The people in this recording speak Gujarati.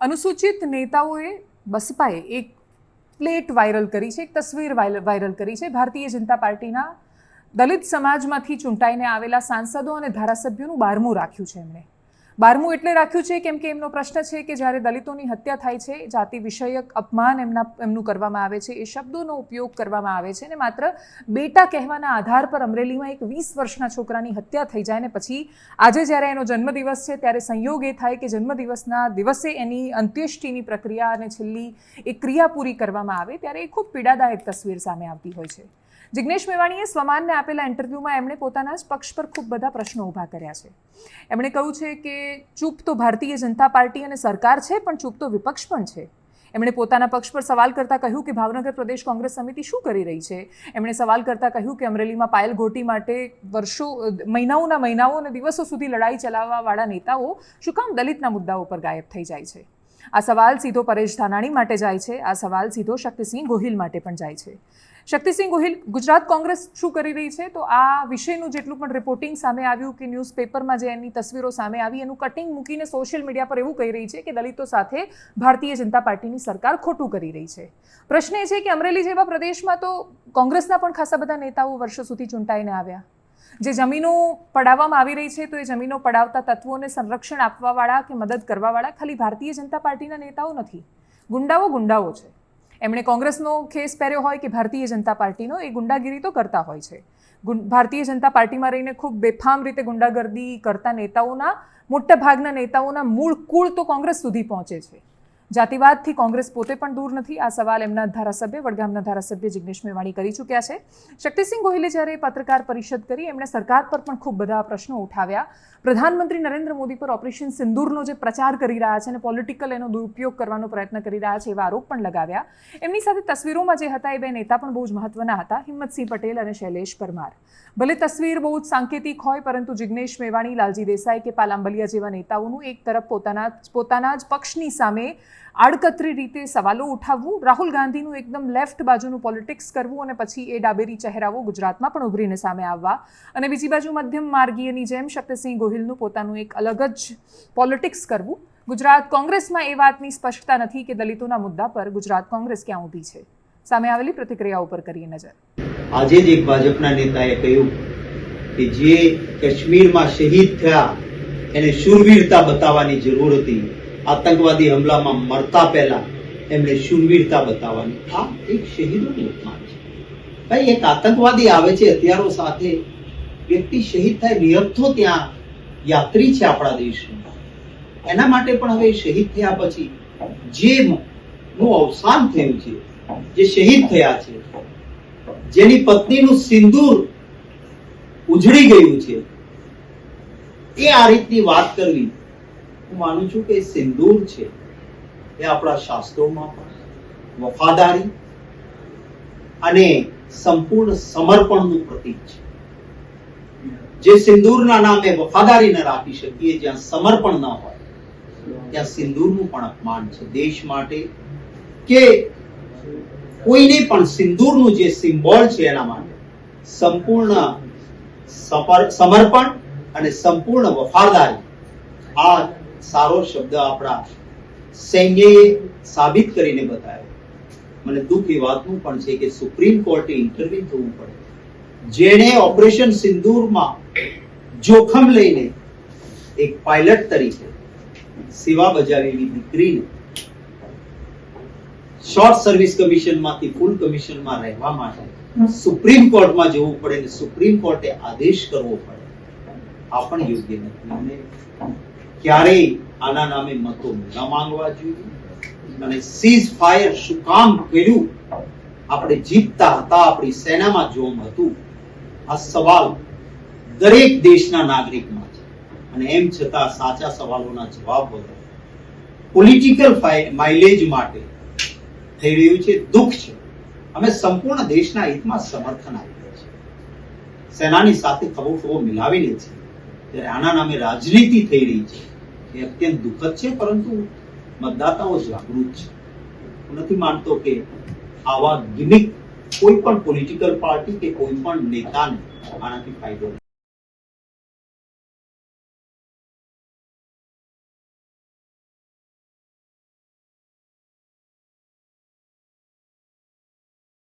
અનુસૂચિત નેતાઓએ બસપાએ એક પ્લેટ વાયરલ કરી છે, એક તસવીર વાયરલ કરી છે. ભારતીય જનતા પાર્ટીના દલિત સમાજમાંથી ચૂંટાઈને આવેલા સાંસદો અને ધારાસભ્યોનું બારમું રાખ્યું છે એમણે. બારમું એટલે રાખ્યું છે કેમ કે એમનો પ્રશ્ન છે કે જ્યારે દલિતોની હત્યા થાય છે, જાતિ વિષયક અપમાન એમના, એમનું કરવામાં આવે છે, એ શબ્દોનો ઉપયોગ કરવામાં આવે છે અને માત્ર બેટા કહેવાના આધાર પર અમરેલીમાં એક વીસ વર્ષના છોકરાની હત્યા થઈ જાય ને પછી આજે જ્યારે એનો જન્મદિવસ છે ત્યારે સંયોગ એ થાય કે જન્મદિવસના દિવસે એની અંત્યેષ્ટિની પ્રક્રિયા અને છેલ્લી એ ક્રિયા પૂરી કરવામાં આવે ત્યારે એ ખૂબ પીડાદાયક તસવીર સામે આવતી હોય છે. જિગ્નેશ મેવાણીએ સ્વમાનને આપેલા ઇન્ટરવ્યૂમાં એમણે પોતાના જ પક્ષ પર ખૂબ બધા પ્રશ્નો ઊભા કર્યા છે. એમણે કહ્યું છે કે ચૂપ તો ભારતીય જનતા પાર્ટી અને સરકાર છે, પણ ચૂપ તો વિપક્ષ પણ છે. એમણે પોતાના પક્ષ પર સવાલ કરતા કહ્યું કે ભાવનગર પ્રદેશ કોંગ્રેસ સમિતિ શું કરી રહી છે? એમણે સવાલ કરતા કહ્યું કે અમરેલીમાં પાયલ ઘોટી માટે વર્ષો મહિનાઓના મહિનાઓ અને દિવસો સુધી લડાઈ ચલાવવાવાળા નેતાઓ શું કામ દલિતના મુદ્દાઓ પર ગાયબ થઈ જાય છે? આ સવાલ સીધો પરેશ ધાનાણી માટે જાય છે, આ સવાલ સીધો શક્તિસિંહ ગોહિલ માટે પણ જાય છે. શક્તિસિંહ ગોહિલ, ગુજરાત કોંગ્રેસ શું કરી રહી છે? તો આ વિષયનું જેટલું પણ રિપોર્ટિંગ સામે આવ્યું કે ન્યૂઝપેપરમાં જે એની તસવીરો સામે આવી, એનું કટિંગ મૂકીને સોશિયલ મીડિયા પર એવું કહી રહી છે કે દલિતો સાથે ભારતીય જનતા પાર્ટીની સરકાર ખોટું કરી રહી છે. પ્રશ્ન એ છે કે અમરેલી જેવા પ્રદેશમાં તો કોંગ્રેસના પણ ખાસા બધા નેતાઓ વર્ષો સુધી ચૂંટાઈને આવ્યા. જે જમીનો પડાવવામાં આવી રહી છે, તો એ જમીનો પડાવતા તત્વોને સંરક્ષણ આપવાવાળા કે મદદ કરવાવાળા ખાલી ભારતીય જનતા પાર્ટીના નેતાઓ નથી. ગુંડાઓ ગુંડાઓ છે. એમણે કોંગ્રેસનો ખેસ પહેર્યો હોય કે ભારતીય જનતા પાર્ટીનો, એ ગુંડાગીરી તો કરતા હોય છે. ભારતીય જનતા પાર્ટીમાં રહીને ખૂબ બેફામ રીતે ગુંડાગર્દી કરતા નેતાઓના મોટા ભાગના નેતાઓના મૂળ કુળ તો કોંગ્રેસ સુધી પહોંચે છે. જાતિવાદથી કોંગ્રેસ પોતે પણ દૂર નથી. આ સવાલ એમના ધારાસભ્ય, વડગામના ધારાસભ્ય જિગ્નેશ મેવાણી કરી ચૂક્યા છે. શક્તિસિંહ ગોહિલે જ્યારે પત્રકાર પરિષદ કરી, એમણે સરકાર પર પણ ખૂબ બધા પ્રશ્નો ઉઠાવ્યા. પ્રધાનમંત્રી નરેન્દ્ર મોદી પર ઓપરેશન સિંદૂરનો જે પ્રચાર કરી રહ્યા છે અને પોલિટિકલ એનો દુરુપયોગ કરવાનો પ્રયત્ન કરી રહ્યા છે એવા આરોપ પણ લગાવ્યા. એમની સાથે તસવીરોમાં જે હતા એ બે નેતા પણ બહુ જ મહત્વના હતા, હિંમતસિંહ પટેલ અને શૈલેષ પરમાર. ભલે તસવીર બહુ જ સાંકેતિક હોય, પરંતુ જિગ્નેશ મેવાણી, લાલજી દેસાઈ કે પાલાંબલિયા જેવા નેતાઓનું એક તરફ પોતાના પોતાના જ પક્ષની સામે આડકતરી રીતે સવાલો ઉઠાવવું, રાહુલ ગાંધીનું એકદમ લેફ્ટ બાજુનું પોલિટિક્સ કરવું અને પછી એ ડાબેરી ચહેરાઓ ગુજરાતમાં પણ ઉભરીને સામે આવવા. અને બીજી બાજુ મધ્યમ માર્ગીયની જેમ શક્તિસિંહ ગોહિલનું પોતાનું એક અલગ જ પોલિટિક્સ કરવું. ગુજરાત કોંગ્રેસમાં એ વાતની સ્પષ્ટતા નથી કે દલિતોના મુદ્દા પર ગુજરાત કોંગ્રેસ ક્યાં ઊભી છે. સામે આવેલી પ્રતિક્રિયા ઉપર કરીએ નજર. આજે જ એક ભાજપના નેતાએ કહ્યું કે જે કાશ્મીરમાં શહીદ થયા, એને શૂરવીરતા બતાવવાની જરૂર હતી. આતંકવાદી હમલામાં મરતા પહેલા એમણે શૂરવીરતા બતાવવાની. આ એક શહીદોની અપમાન છે. ભાઈ, એક આતંકવાદી આવે છે, હથિયારો સાથે વ્યક્તિ શહીદ થાય નિહત્થો ત્યાં યાત્રી છે આપણા દેશમાં એના માટે પણ હવે શહીદ થયા પછી જે નું અવસાન થયું છે, જે શહીદ થયા છે, જેની પત્નીનું સિંદૂર ઉજળી ગયું છે, એ આ રીતની વાત કરવી હું માનું છું કે સિંદૂર છે. એ આપણા શાસ્ત્રોમાં પણ વફાદારી અને સંપૂર્ણ સમર્પણનું પ્રતીક છે. જે સિંદૂરના નામે વફાદારી રાખી શકીએ, જ્યાં સમર્પણ ન હોય, ત્યાં સિંદૂરનું પણ અપમાન છે. દેશ માટે કે કોઈને પણ સિંદૂરનું જે સિમ્બોલ છે એના માટે સંપૂર્ણ સમર્પણ અને સંપૂર્ણ વફાદારી આ સારો શબ્દ આપણા સૈન્યએ સાબિત કરીને બતાવ્યો મને દુઃખ એ વાતનું પણ છે કે સુપ્રીમ કોર્ટે ઇન્ટરવ્યુ થવું પડે. જેણે ઓપરેશન સિંદૂરમાં જોખમ લઈને એક પાયલટ તરીકે સેવા બજાવેલી દીકરીને શોર્ટ સર્વિસ કમિશનમાંથી, ફૂલ કમિશનમાં રહેવા માટે સુપ્રીમ કોર્ટમાં જવું પડે ને સુપ્રીમ કોર્ટે આદેશ કરવો પડે. આ પણ યોગ્ય નથી. ક્યારેય આના નામે મતો ન માંગવા જોઈએ. અને સીઝ ફાયર શું કામ કર્યું? આપણે જીતતા હતા, આપણી સેનામાં જોમ હતું. આ સવાલ દરેક દેશના નાગરિકમાં છે. અને એમ છતાં સાચા સવાલોના જવાબ વગર પોલિટિકલ માઇલેજ માટે થઈ રહ્યું છે, દુઃખ છે. અમે સંપૂર્ણ દેશના હિતમાં સમર્થન આપીએ છીએ. સેનાની સાથે ખભો મિલાવીને છે ત્યારે આના નામે રાજનીતિ થઈ રહી છે. એ અત્યંત દુઃખદ છે, પરંતુ મતદાતાઓ જાગૃત છે. હું નથી માનતો કે આવા ગિમિક કોઈ પણ પોલિટિકલ પાર્ટી કે કોઈ પણ નેતાને આનાથી ફાયદો